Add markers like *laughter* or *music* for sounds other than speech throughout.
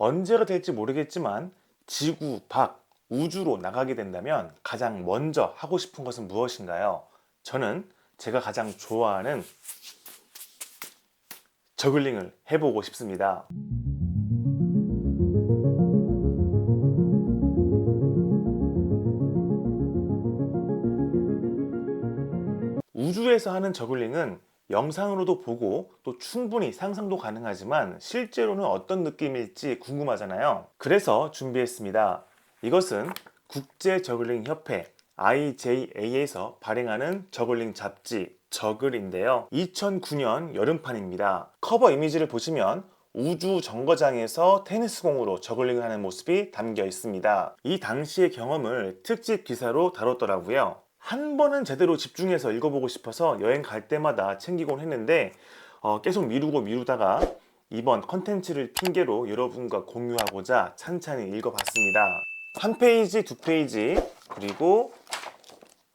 언제가 될지 모르겠지만 지구 밖 우주로 나가게 된다면 가장 먼저 하고 싶은 것은 무엇인가요? 저는 제가 가장 좋아하는 저글링을 해보고 싶습니다. 우주에서 하는 저글링은 영상으로도 보고 또 충분히 상상도 가능하지만 실제로는 어떤 느낌일지 궁금하잖아요. 그래서 준비했습니다. 이것은 국제 저글링 협회 IJA에서 발행하는 저글링 잡지 저글인데요. 2009년 여름판입니다. 커버 이미지를 보시면 우주 정거장에서 테니스공으로 저글링을 하는 모습이 담겨 있습니다. 이 당시의 경험을 특집 기사로 다뤘더라고요. 한 번은 제대로 집중해서 읽어보고 싶어서 여행 갈 때마다 챙기곤 했는데 어, 계속 미루고 미루다가 이번 컨텐츠를 핑계로 여러분과 공유하고자 찬찬히 읽어봤습니다. 한 페이지, 두 페이지, 그리고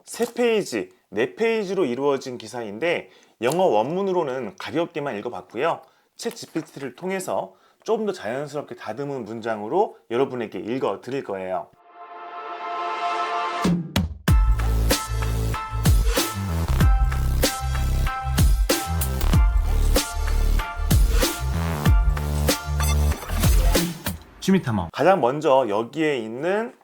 세 페이지, 네 페이지로 이루어진 기사인데 영어 원문으로는 가볍게만 읽어봤고요. 챗 GPT를 통해서 조금 더 자연스럽게 다듬은 문장으로 여러분에게 읽어 드릴 거예요. 취미 탐험. 가장 먼저 여기에 있는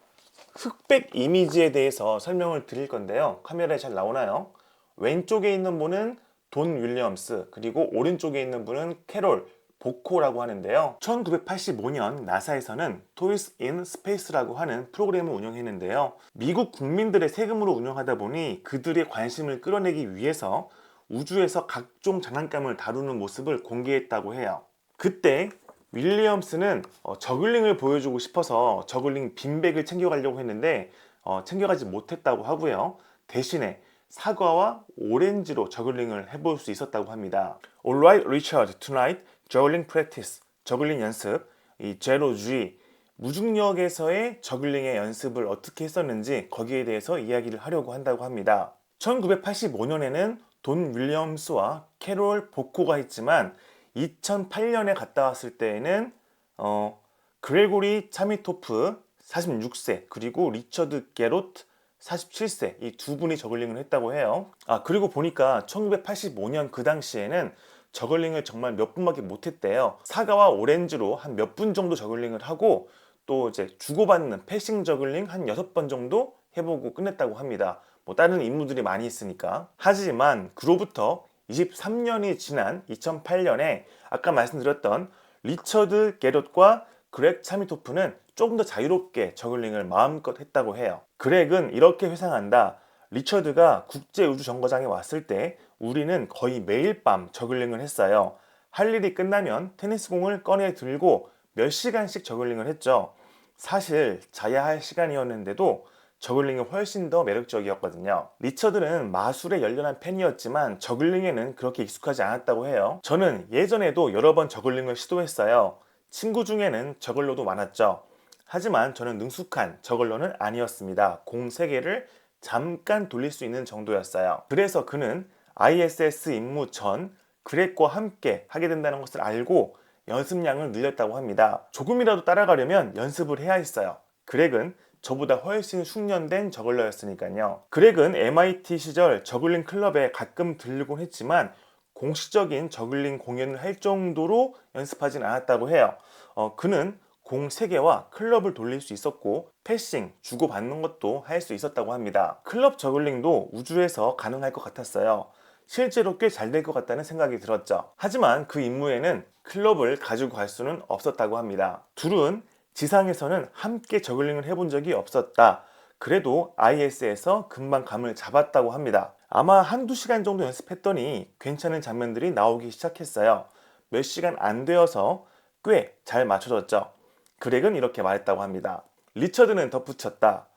흑백 이미지에 대해서 설명을 드릴 건데요. 카메라에 잘 나오나요? 왼쪽에 있는 분은 돈 윌리엄스, 그리고 오른쪽에 있는 분은 캐롤 보코라고 하는데요. 1985년 나사에서는 토이스 인 스페이스라고 하는 프로그램을 운영했는데요. 미국 국민들의 세금으로 운영하다 보니 그들의 관심을 끌어내기 위해서 우주에서 각종 장난감을 다루는 모습을 공개했다고 해요. 그때 윌리엄스는 어, 저글링을 보여주고 싶어서 저글링 빈백을 챙겨가려고 했는데 어, 챙겨가지 못했다고 하고요. 대신에 사과와 오렌지로 저글링을 해볼 수 있었다고 합니다. Alright, Richard, tonight juggling practice. 저글링 연습. 이 제로 G 무중력에서의 저글링의 연습을 어떻게 했었는지 거기에 대해서 이야기를 하려고 한다고 합니다. 1985년에는 돈 윌리엄스와 캐롤 보코가 했지만 2008년에 갔다 왔을 때에는 어, 그레고리 차미토프 46세 그리고 리처드 게로트 47세 이 두 분이 저글링을 했다고 해요. 아 그리고 보니까 1985년 그 당시에는 저글링을 정말 몇 분밖에 못했대요. 사과와 오렌지로 한 몇 분 정도 저글링을 하고 또 이제 주고받는 패싱 저글링 한 여섯 번 정도 해보고 끝냈다고 합니다. 뭐 다른 임무들이 많이 있으니까. 하지만 그로부터 23년이 지난 2008년에 아까 말씀드렸던 리처드 게롯과 그렉 차미토프는 조금 더 자유롭게 저글링을 마음껏 했다고 해요. 그렉은 이렇게 회상한다. 리처드가 국제 우주 정거장에 왔을 때 우리는 거의 매일 밤 저글링을 했어요. 할 일이 끝나면 테니스공을 꺼내 들고 몇 시간씩 저글링을 했죠. 사실 자야 할 시간이었는데도 저글링이 훨씬 더 매력적이었거든요. 리처드는 마술에 열렬한 팬이었지만 저글링에는 그렇게 익숙하지 않았다고 해요. 저는 예전에도 여러 번 저글링을 시도했어요. 친구 중에는 저글러도 많았죠. 하지만 저는 능숙한 저글러는 아니었습니다. 공 3개를 잠깐 돌릴 수 있는 정도였어요. 그래서 그는 ISS 임무 전 그렉과 함께 하게 된다는 것을 알고 연습량을 늘렸다고 합니다. 조금이라도 따라가려면 연습을 해야 했어요. 그렉은 저보다 훨씬 숙련된 저글러였으니까요. 그렉은 MIT 시절 저글링 클럽에 가끔 들르곤 했지만 공식적인 저글링 공연을 할 정도로 연습하진 않았다고 해요. 어, 그는 공 3개와 클럽을 돌릴 수 있었고 패싱, 주고받는 것도 할 수 있었다고 합니다. 클럽 저글링도 우주에서 가능할 것 같았어요. 실제로 꽤 잘 될 것 같다는 생각이 들었죠. 하지만 그 임무에는 클럽을 가지고 갈 수는 없었다고 합니다. 둘은 지상에서는 함께 저글링을 해본 적이 없었다. 그래도 IS에서 금방 감을 잡았다고 합니다. 아마 한두 시간 정도 연습했더니 괜찮은 장면들이 나오기 시작했어요. 몇 시간 안 되어서 꽤 잘 맞춰졌죠. 그렉은 이렇게 말했다고 합니다. 리처드는 덧붙였다.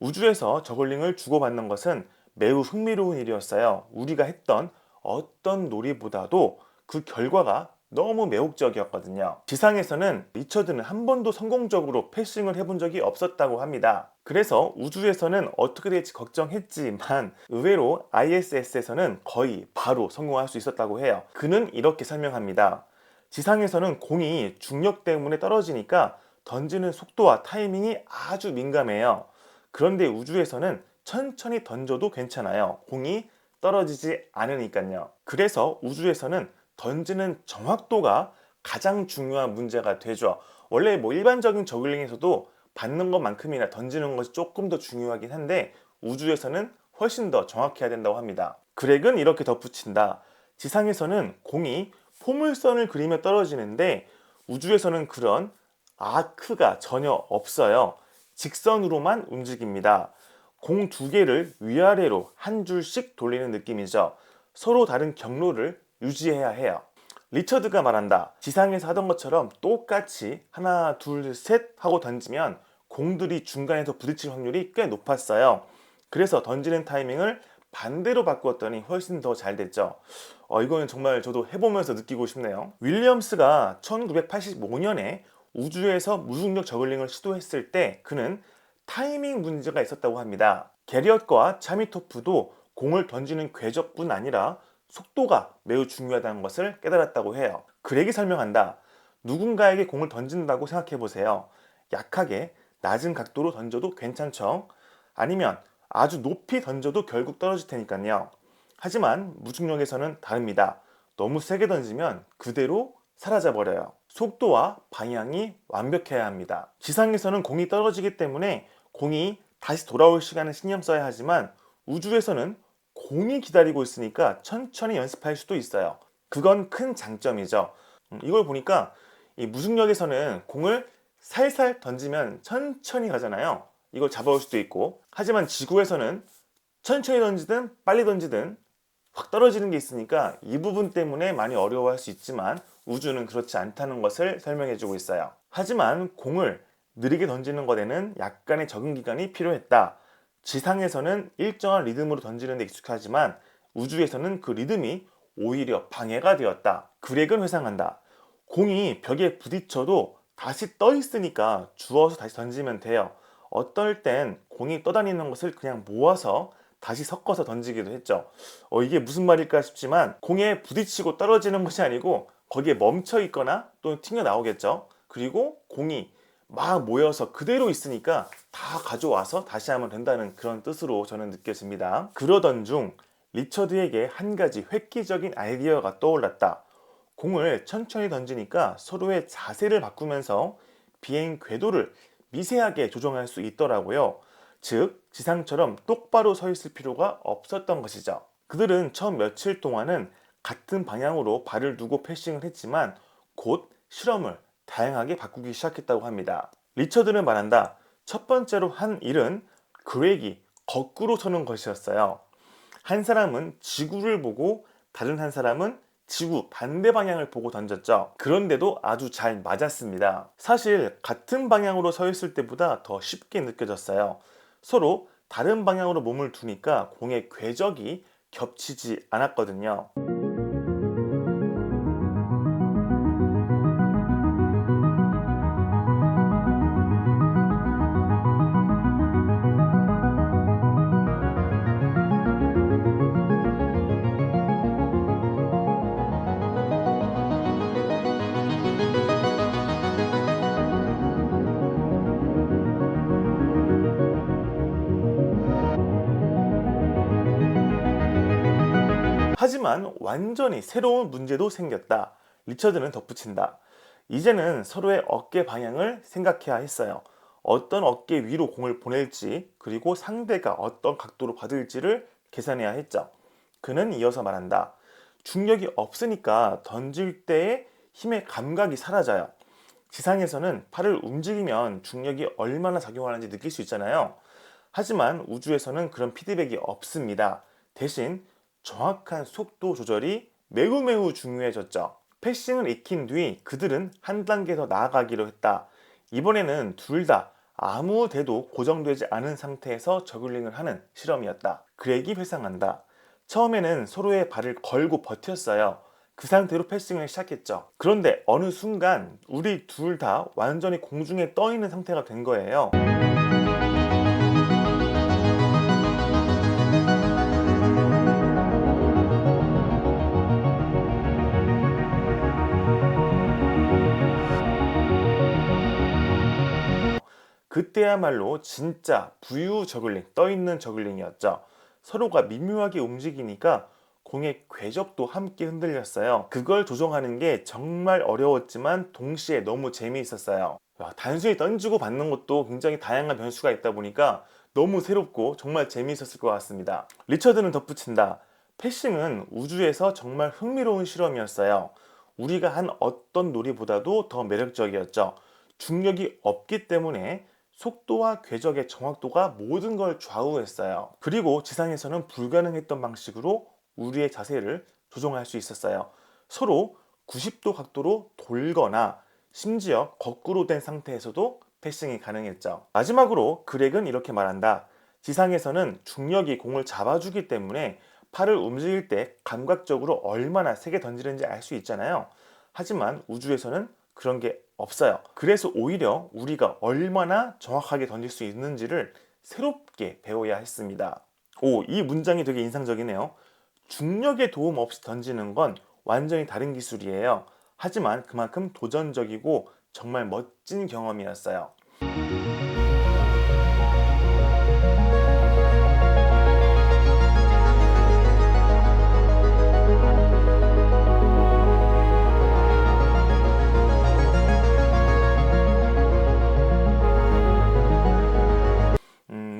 우주에서 저글링을 주고받는 것은 매우 흥미로운 일이었어요. 우리가 했던 어떤 놀이보다도 그 결과가 너무 매혹적이었거든요. 지상에서는 리처드는 한 번도 성공적으로 패싱을 해본 적이 없었다고 합니다. 그래서 우주에서는 어떻게 될지 걱정했지만 의외로 ISS에서는 거의 바로 성공할 수 있었다고 해요. 그는 이렇게 설명합니다. 지상에서는 공이 중력 때문에 떨어지니까 던지는 속도와 타이밍이 아주 민감해요. 그런데 우주에서는 천천히 던져도 괜찮아요. 공이 떨어지지 않으니까요. 그래서 우주에서는 던지는 정확도가 가장 중요한 문제가 되죠. 원래 뭐 일반적인 저글링에서도 받는 것만큼이나 던지는 것이 조금 더 중요하긴 한데 우주에서는 훨씬 더 정확해야 된다고 합니다. 그렉은 이렇게 덧붙인다. 지상에서는 공이 포물선을 그리며 떨어지는데 우주에서는 그런 아크가 전혀 없어요. 직선으로만 움직입니다. 공 두 개를 위아래로 한 줄씩 돌리는 느낌이죠. 서로 다른 경로를 유지해야 해요. 리처드가 말한다. 지상에서 하던 것처럼 똑같이 하나, 둘, 셋 하고 던지면 공들이 중간에서 부딪힐 확률이 꽤 높았어요. 그래서 던지는 타이밍을 반대로 바꾸었더니 훨씬 더 잘 됐죠. 어, 이거는 정말 저도 해보면서 느끼고 싶네요. 윌리엄스가 1985년에 우주에서 무중력 저글링을 시도했을 때 그는 타이밍 문제가 있었다고 합니다. 게리엇과 차미토프도 공을 던지는 궤적뿐 아니라 속도가 매우 중요하다는 것을 깨달았다고 해요. 그렉이 설명한다. 누군가에게 공을 던진다고 생각해 보세요. 약하게 낮은 각도로 던져도 괜찮죠. 아니면 아주 높이 던져도 결국 떨어질 테니까요. 하지만 무중력에서는 다릅니다. 너무 세게 던지면 그대로 사라져 버려요. 속도와 방향이 완벽해야 합니다. 지상에서는 공이 떨어지기 때문에 공이 다시 돌아올 시간을 신경 써야 하지만 우주에서는 공이 기다리고 있으니까 천천히 연습할 수도 있어요. 그건 큰 장점이죠. 음, 이걸 보니까 이 무중력에서는 공을 살살 던지면 천천히 가잖아요. 이걸 잡아올 수도 있고 하지만 지구에서는 천천히 던지든 빨리 던지든 확 떨어지는 게 있으니까 이 부분 때문에 많이 어려워할 수 있지만 우주는 그렇지 않다는 것을 설명해 주고 있어요. 하지만 공을 느리게 던지는 것에는 약간의 적응 기간이 필요했다. 지상에서는 일정한 리듬으로 던지는 데 익숙하지만 우주에서는 그 리듬이 오히려 방해가 되었다. 그렉은 회상한다. 공이 벽에 부딪혀도 다시 떠 있으니까 주워서 다시 던지면 돼요. 어떨 땐 공이 떠다니는 것을 그냥 모아서 다시 섞어서 던지기도 했죠. 어, 이게 무슨 말일까 싶지만 공에 부딪히고 떨어지는 것이 아니고 거기에 멈춰 있거나 또는 튕겨 나오겠죠. 그리고 공이 막 모여서 그대로 있으니까 다 가져와서 다시 하면 된다는 그런 뜻으로 저는 느껴집니다. 그러던 중 리처드에게 한 가지 획기적인 아이디어가 떠올랐다. 공을 천천히 던지니까 서로의 자세를 바꾸면서 비행 궤도를 미세하게 조정할 수 있더라고요. 즉, 지상처럼 똑바로 서 있을 필요가 없었던 것이죠. 그들은 처음 며칠 동안은 같은 방향으로 발을 두고 패싱을 했지만 곧 실험을 다양하게 바꾸기 시작했다고 합니다. 리처드는 말한다. 첫 번째로 한 일은 그렉이 거꾸로 서는 것이었어요. 한 사람은 지구를 보고 다른 한 사람은 지구 반대 방향을 보고 던졌죠. 그런데도 아주 잘 맞았습니다. 사실 같은 방향으로 서 있을 때보다 더 쉽게 느껴졌어요. 서로 다른 방향으로 몸을 두니까 공의 궤적이 겹치지 않았거든요. 하지만 완전히 새로운 문제도 생겼다. 리처드는 덧붙인다. 이제는 서로의 어깨 방향을 생각해야 했어요. 어떤 어깨 위로 공을 보낼지, 그리고 상대가 어떤 각도로 받을지를 계산해야 했죠. 그는 이어서 말한다. 중력이 없으니까 던질 때의 힘의 감각이 사라져요. 지상에서는 팔을 움직이면 중력이 얼마나 작용하는지 느낄 수 있잖아요. 하지만 우주에서는 그런 피드백이 없습니다. 대신 정확한 속도 조절이 매우 매우 중요해졌죠. 패싱을 익힌 뒤 그들은 한 단계 더 나아가기로 했다. 이번에는 둘 다 아무 데도 고정되지 않은 상태에서 저글링을 하는 실험이었다. 그렉이 회상한다. 처음에는 서로의 발을 걸고 버텼어요. 그 상태로 패싱을 시작했죠. 그런데 어느 순간 우리 둘 다 완전히 공중에 떠 있는 상태가 된 거예요. 그때야말로 진짜 부유 저글링, 떠있는 저글링이었죠. 서로가 미묘하게 움직이니까 공의 궤적도 함께 흔들렸어요. 그걸 조정하는 게 정말 어려웠지만 동시에 너무 재미있었어요. 와, 단순히 던지고 받는 것도 굉장히 다양한 변수가 있다 보니까 너무 새롭고 정말 재미있었을 것 같습니다. 리처드는 덧붙인다. 패싱은 우주에서 정말 흥미로운 실험이었어요. 우리가 한 어떤 놀이보다도 더 매력적이었죠. 중력이 없기 때문에 속도와 궤적의 정확도가 모든 걸 좌우했어요. 그리고 지상에서는 불가능했던 방식으로 우리의 자세를 조정할 수 있었어요. 서로 90도 각도로 돌거나 심지어 거꾸로 된 상태에서도 패싱이 가능했죠. 마지막으로 그렉은 이렇게 말한다. 지상에서는 중력이 공을 잡아주기 때문에 팔을 움직일 때 감각적으로 얼마나 세게 던지는지 알 수 있잖아요. 하지만 우주에서는 그런 게 없어요. 그래서 오히려 우리가 얼마나 정확하게 던질 수 있는지를 새롭게 배워야 했습니다. 오, 이 문장이 되게 인상적이네요. 중력의 도움 없이 던지는 건 완전히 다른 기술이에요. 하지만 그만큼 도전적이고 정말 멋진 경험이었어요.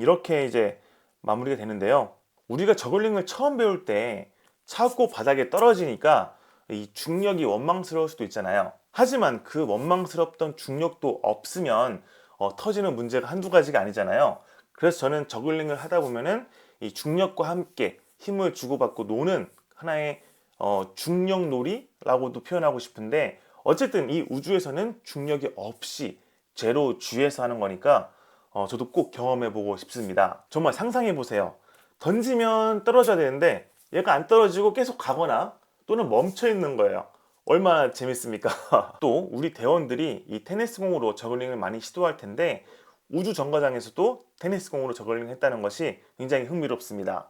이렇게 이제 마무리가 되는데요. 우리가 저글링을 처음 배울 때 차고 바닥에 떨어지니까 이 중력이 원망스러울 수도 있잖아요. 하지만 그 원망스럽던 중력도 없으면 어, 터지는 문제가 한두 가지가 아니잖아요. 그래서 저는 저글링을 하다 보면은 이 중력과 함께 힘을 주고받고 노는 하나의 어, 중력놀이라고도 표현하고 싶은데 어쨌든 이 우주에서는 중력이 없이 제로 G에서 하는 거니까 어, 저도 꼭 경험해보고 싶습니다. 정말 상상해보세요. 던지면 떨어져야 되는데 얘가 안 떨어지고 계속 가거나 또는 멈춰 있는 거예요. 얼마나 재밌습니까? *laughs* 또 우리 대원들이 이 테니스 공으로 저글링을 많이 시도할 텐데 우주 정거장에서도 테니스 공으로 저글링 했다는 것이 굉장히 흥미롭습니다.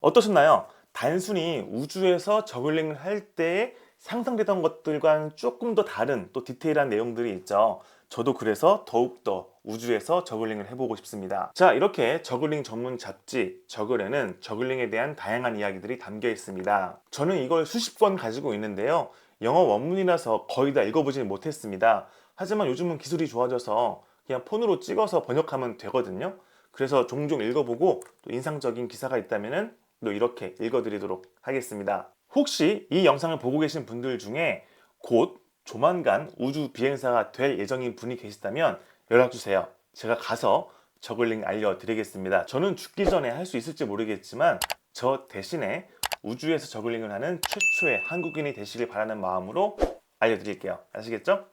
어떠셨나요? 단순히 우주에서 저글링을 할때 상상되던 것들과는 조금 더 다른 또 디테일한 내용들이 있죠. 저도 그래서 더욱더 우주에서 저글링을 해보고 싶습니다. 자, 이렇게 저글링 전문 잡지 저글에는 저글링에 대한 다양한 이야기들이 담겨 있습니다. 저는 이걸 수십 권 가지고 있는데요. 영어 원문이라서 거의 다 읽어보지 못했습니다. 하지만 요즘은 기술이 좋아져서 그냥 폰으로 찍어서 번역하면 되거든요. 그래서 종종 읽어보고 또 인상적인 기사가 있다면 또 이렇게 읽어드리도록 하겠습니다. 혹시 이 영상을 보고 계신 분들 중에 곧 조만간 우주 비행사가 될 예정인 분이 계시다면 연락 주세요. 제가 가서 저글링 알려드리겠습니다. 저는 죽기 전에 할 수 있을지 모르겠지만 저 대신에 우주에서 저글링을 하는 최초의 한국인이 되시길 바라는 마음으로 알려드릴게요. 아시겠죠?